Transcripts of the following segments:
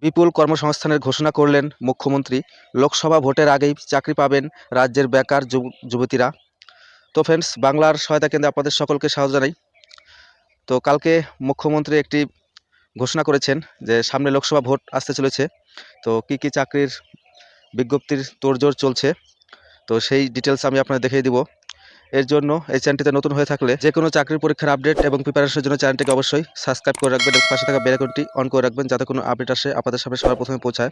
বিপুল কর্মসংস্থানের ঘোষণা করলেন মুখ্যমন্ত্রী। লোকসভা ভোটের আগেই চাকরি পাবেন রাজ্যের বেকার যুব- যুবতীরা। তো ফ্রেন্ডস বাংলার সহায়তা কেন্দ্রে আপনাদের সকলকে স্বাগত জানাই। তো কালকে মুখ্যমন্ত্রী একটি ঘোষণা করেছেন যে সামনে লোকসভা ভোট আসতে চলেছে। তো কি কি চাকরির বিজ্ঞপ্তির তোড়জোড় চলছে? তো সেই ডিটেলস আমি আপনাদের দেখিয়ে দিব। এর জন্য এই চ্যানেলটিতে নতুন হয়ে থাকলে যে কোনো চাকরির পরীক্ষার আপডেট এবং প্রিপারেশনের জন্য চ্যানেলটিকে অবশ্যই সাবস্ক্রাইব করে রাখবেন এবং পাশে থাকা বেল আইকনটি অন করে রাখবেন যাতে কোনো আপডেট আসে আপনাদের সামনে সবার প্রথমে পৌঁছায়।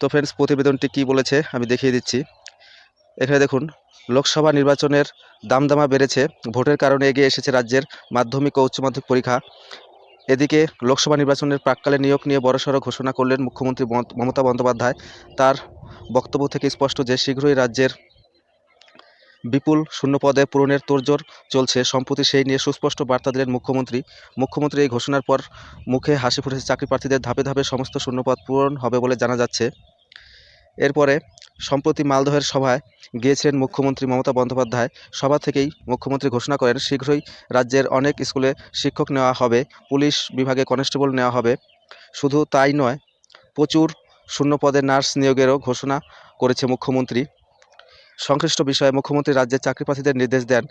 তো ফ্রেন্ডস প্রতিবেদনটি কি বলেছে আমি দেখিয়ে দিচ্ছি। এখানে দেখুন, লোকসভা নির্বাচনের দামদামা বেড়েছে, ভোটের কারণে এগিয়ে এসেছে রাজ্যের মাধ্যমিক ও উচ্চ মাধ্যমিক পরীক্ষা। এদিকে লোকসভা নির্বাচনের প্রাককালে নিয়োগ নিয়ে বড়সড় ঘোষণা করলেন মুখ্যমন্ত্রী মমতা বন্দ্যোপাধ্যায়। তার বক্তব্য থেকে স্পষ্ট যে শীঘ্রই রাজ্যের বিপুল শূন্যপদে পূরণের তোড়জোড় চলছে। সম্প্রতি সেই নিয়ে সুস্পষ্ট বার্তা দিলেন মুখ্যমন্ত্রী। মুখ্যমন্ত্রী এই ঘোষণার পর মুখে হাসি ফুটেছে চাকরি প্রার্থীদের ধাপে ধাপে সমস্ত শূন্যপদ পূরণ হবে বলে জানা যাচ্ছে। এরপরে সম্প্রতি মালদহের সভায় গিয়েছিলেন মুখ্যমন্ত্রী মমতা বন্দ্যোপাধ্যায়। সভা থেকেই মুখ্যমন্ত্রী ঘোষণা করেন, শীঘ্রই রাজ্যের অনেক স্কুলে শিক্ষক নেওয়া হবে, পুলিশ বিভাগে কনস্টেবল নেওয়া হবে। শুধু তাই নয়, প্রচুর শূন্যপদে নার্স নিয়োগেরও ঘোষণা করেছে মুখ্যমন্ত্রী। সংশ্লিষ্ট বিষয়ে মুখ্যমন্ত্রী রাজ্যের চাকরি প্রার্থীদের নির্দেশ দেন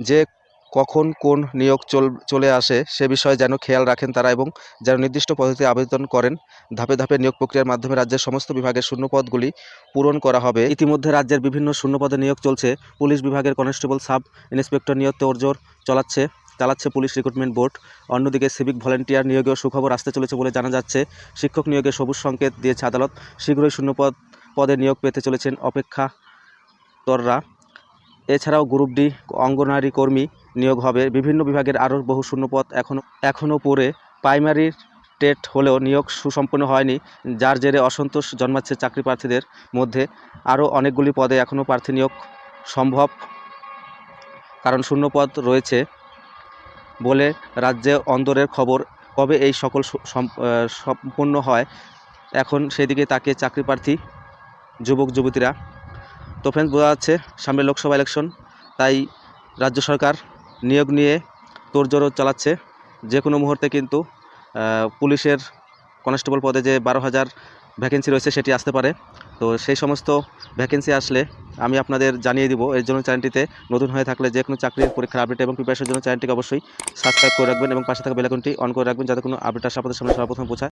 যে- কখন কোন নিয়োগ চল, চলে আসে সে বিষয়ে যেন খেয়াল রাখেন তারা এবং যেন নির্দিষ্ট পদ্ধতিতে আবেদন করেন। ধাপে ধাপে নিয়োগ প্রক্রিয়ার মাধ্যমে রাজ্যের সমস্ত বিভাগের শূন্যপদগুলি পূরণ করা হবে। ইতিমধ্যে রাজ্যের বিভিন্ন শূন্যপদে নিয়োগ চলছে। পুলিশ বিভাগের কনস্টেবল, সাব ইন্সপেক্টর নিয়োগ তোড়জোড় চালাচ্ছে চালাচ্ছে পুলিশ রিক্রুটমেন্ট বোর্ড। অন্যদিকে সিভিক ভলেন্টিয়ার নিয়োগেও সুখবর আসতে চলেছে বলে জানা যাচ্ছে। শিক্ষক নিয়োগে সবুজ সংকেত দিয়েছে আদালত। শীঘ্রই শূন্যপদ পদে নিয়োগ পেতে চলেছেন অপেক্ষা তররা এছাড়াও গ্রুপ ডি অঙ্গনারী কর্মী নিয়োগ হবে। বিভিন্ন বিভাগের আরও বহু শূন্যপদ এখনও এখনও পরে প্রাইমারি টেট হলেও নিয়োগ সুসম্পন্ন হয়নি, যার জেরে অসন্তোষ জন্মাচ্ছে চাকরি প্রার্থীদের মধ্যে। আরও অনেকগুলি পদে এখনও প্রার্থী নিয়োগ সম্ভব। কারণ শূন্যপদ রয়েছে বলে রাজ্যে অন্দরের খবর। কবে এই সকল সম্পূর্ণ হয়, এখন সেদিকে তাকে চাকরি প্রার্থী যুবক, যুবতীরা। তো ফ্রেন্ডস বোঝা যাচ্ছে সামনে লোকসভা ইলেকশন তাই রাজ্য সরকার নিয়োগ নিয়ে তোড়জোড় চালাচ্ছে। যে কোনো মুহূর্তে কিন্তু পুলিশের কনস্টেবল পদে যে বারো হাজার ভ্যাকেন্সি রয়েছে সেটি আসতে পারে। তো সেই সমস্ত ভ্যাকেন্সি আসলে আমি আপনাদের জানিয়ে দিব। এর জন্য চ্যানেলটিতে নতুন হয়ে থাকলে যে কোনো চাকরির পরীক্ষার আপডেট এবং প্রিপারেশনের জন্য চ্যানেলটিকে অবশ্যই সাবস্ক্রাইব করে রাখবেন এবং পাশে থাকা বেলাকনটি অন করে রাখবেন যাতে কোনো আপডেট আসে আপনাদের সামনে সর্বপ্রথম পৌঁছায়।